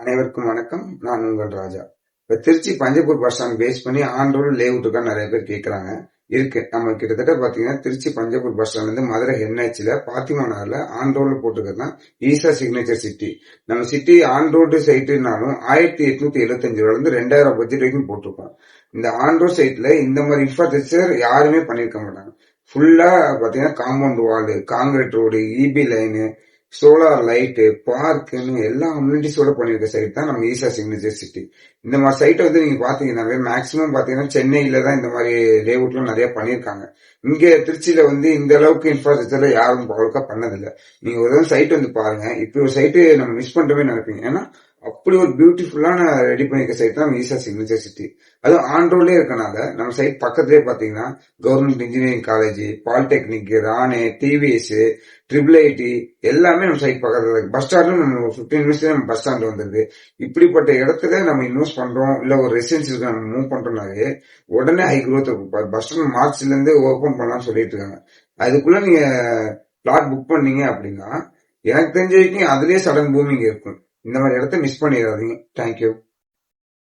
அனைவருக்கும் வணக்கம். நான் உங்கள் ராஜா. இப்ப Trichy Panchappur bus stand face பண்ணி ஆன் ரோடு இருக்கா நிறைய பேர் கேட்குறாங்க இருக்கு. நம்ம கிட்டத்தட்ட பாத்தீங்கன்னா திருச்சி பஞ்சப்பூர் பஸ் ஸ்டாண்ட்ல இருந்து மதுரை என்ஹெச்ல பாத்திமா நகர்ல ஆன் ரோட்ல போட்டுருக்கிறது தான் ஈசா சிக்னேச்சர் சிட்டி நம்ம சிட்டி ஆன் ரோடு சைட்டுனாலும் ஆயிரத்தி எட்நூத்தி எழுபத்தஞ்சு ரூபால இருந்து ரெண்டாயிரம் பட்ஜெட் வரைக்கும் போட்டிருக்கோம். இந்த ஆன் ரோட் சைட்ல இந்த மாதிரி இன்ஃப்ராஸ்ட்ரக்சர் யாருமே பண்ணிருக்க மாட்டாங்க. ஃபுல்லா பாத்தீங்கன்னா compound wall concrete road EB line solar light பார்க்குன்னு எல்லா அம்யூனிட்டிஸோட பண்ணியிருக்க சைட் தான் நம்ம ஈசா சிக்னேச்சர் சிட்டி இந்த மாதிரி சைட்டை வந்து நீங்க பாத்தீங்கன்னாவே மேக்சிமம் பாத்தீங்கன்னா சென்னையில் தான் இந்த மாதிரி லேஅவுட்லாம் நிறைய பண்ணியிருக்காங்க. இங்க திருச்சியில வந்து இந்த அளவுக்கு இன்ஃப்ராஸ்ட்ரக்சர்ல யாரும் அவ்வளோக்கா பண்ணதில்லை. நீங்க ஒரு சைட் வந்து பாருங்க. இப்படி ஒரு சைட்டு நம்ம மிஸ் பண்றவே நினைப்பீங்க. ஏன்னா அப்படி ஒரு பியூட்டிஃபுல்லான ரெடி பண்ணிக்க சைட் தான் ஈசா சிக்னேச்சர் சிட்டி அதுவும் ஆண்ட்ரோலே இருக்கனால நம்ம சைட் பக்கத்துலேயே பாத்தீங்கன்னா government engineering college polytechnic Rane TVS triple IT எல்லாமே நம்ம சைட் பக்கத்துல இருக்கு. பஸ் ஸ்டாண்டும் நம்ம பிப்டீன் மினிட்ஸ்ல நம்ம பஸ் ஸ்டாண்ட் வந்துருது. இப்படிப்பட்ட இடத்துல நம்ம இன்வெஸ்ட் பண்றோம் இல்ல ஒரு ரெசிடென்சிக்கு நம்ம மூவ் பண்றோம்னாலே உடனே ஹை க்ரோத் இருக்கும் பஸ் ஸ்டாண்ட் மார்ச்ல ஓப்பன் ஓபன் பண்ணலாம்னு சொல்லிட்டு இருக்காங்க. அதுக்குள்ள நீங்க பிளாட் புக் பண்ணீங்க அப்படின்னா எனக்கு தெரிஞ்ச வரைக்கும் அதுலயே சடன் பூமிங் இருக்கும் இந்த மாதிரி இடத்த மிஸ் பண்ணிடாதீங்க. தேங்க்யூ